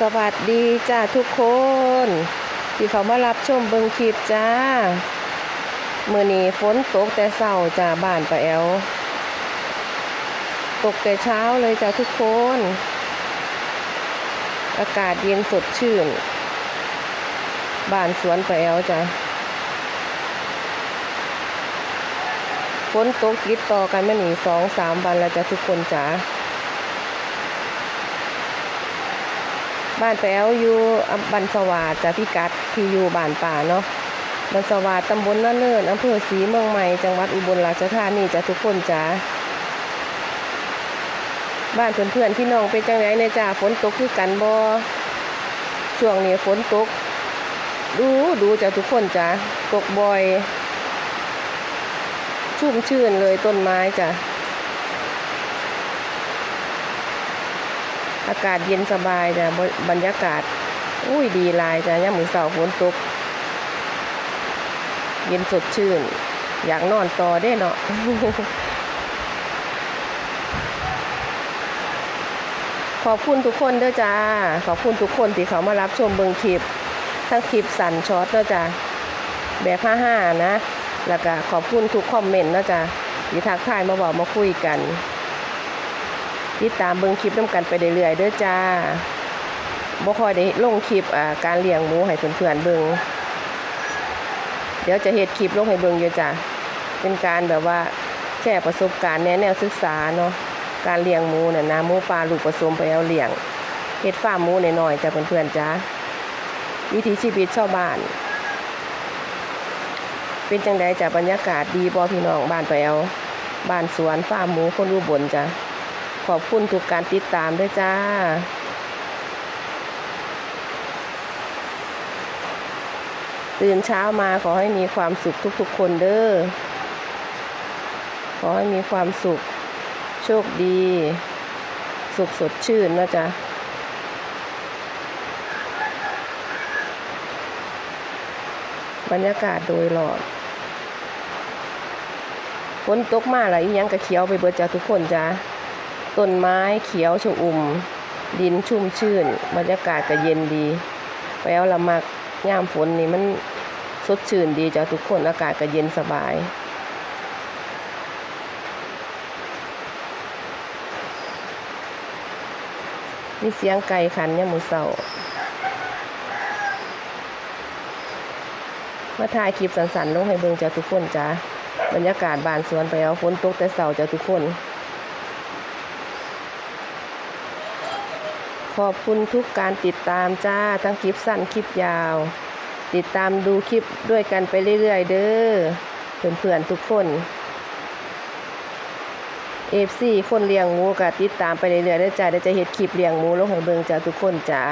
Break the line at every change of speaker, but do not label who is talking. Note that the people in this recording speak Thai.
สวัสดีจ้าทุกคน ที่เขามารับชมเบิงคลิปจ้ามื่อนี้ฝนตกแต่เช้าจ้าบ้านปะแอวตกแต่เช้าเลยจ้าทุกคน อากาศเย็นสดชื่น บ้านสวนปะแอวจ้าฝนตกติดต่อกันมาหนีสองสามวันแล้วจ้าทุกคนจ้า บ้านแป้วอยู่อำบันสวาดจ้ะพิกัดที่อยู่บ้านป่าเนาะบันสวาดตำบลนาเนินอำเภอศรีเมืองใหม่จังหวัดอุบลราชธานีจ้ะทุกคนจ้ะบ้านเพื่อนๆพี่น้องเป็นจังไรในยจ้าฝนตกคือกันบ่ช่วงนี้ฝนตก ดูดูจ้ะทุกคนจ้ะตกบ่อย ชุ่มชื่นเลยต้นไม้จ้ะ อากาศเย็นสบายจ้ะบรรยากาศ อุ้ยดีลายจ้ะย่ามมือเสาฝนตก เย็นสดชื่น อยากนอนต่อได้เนาะขอบคุณทุกคนเด้อจ้า ขอบคุณทุกคนที่เขามารับชมเบิงคลิป ทั้งคลิปสั่นช็อตเด้อจ้าแบบห้าห้านะ แล้วก็ขอบคุณทุกคอมเมนต์เนาะจ้าที่ทักทายมาบอกมาคุยกัน ติดตามเบิ่งคลิปน้ำกันไปเรื่อยๆเด้อจ้าบ่ค่อยได้ลงคลิปการเลี้ยงหมูให้เพื่อนๆเบิ่งเดี๋ยวจะเฮ็ดคลิปลงให้เบิ่งอยู่จ้ะเป็นการแบบว่าแชร์ประสบการณ์แนวแนวศึกษาเนาะการเลี้ยงหมูน่ะนะหมูปลาลูกผสมไปเอาเลี้ยงเฮ็ดฟาร์มหมูน้อยๆจ้ะเพื่อนๆจ้าวิถีชีวิตชาวบ้าน เป็นจังไดจ้ะบรรยากาศดีบ่พี่น้องบ้านไปเอาบ้านสวนฟาร์มหมูคนอุบลจ้ะ ขอบคุณทุกการติดตามด้วยจ้าตื่นเช้ามาขอให้มีความสุขทุกๆ คนเด้อ ขอให้มีความสุข โชคดี สุขสดชื่นนะจ๊ะ บรรยากาศโดยรอบฝนตกมาแล้วอีหยังกะเขียวไปเบิดจ้าทุกคนจ้า ต้นไม้เขียวชอุ่ม ดินชุ่มชื่น บรรยากาศก็เย็นดีไปเอาละมักยามฝนนี่มันสดชื่นดีจ้ะทุกคนอากาศก็เย็นสบายมีเสียงไก่ขันยามมือเศร้ามาถ่ายคลิปสันๆลงให้เบิ่งจ้ะทุกคนจ้ะบรรยากาศบานสวนไปเอาฝนตกแต่เสาจ้ะทุกคน ขอบคุณทุกการติดตามจ้า ทั้งคลิปสั้นคลิปยาว ติดตามดูคลิปด้วยกันไปเรื่อย ๆ เด้อเพื่อนๆทุกคนเอฟซีคนเลี้ยงหมูก็ติดตามไปเรื่อยๆได้จ้าได้จะเห็ดคลิปเลี้ยงหมูลงให้เบิงจ้าทุกคนจ้า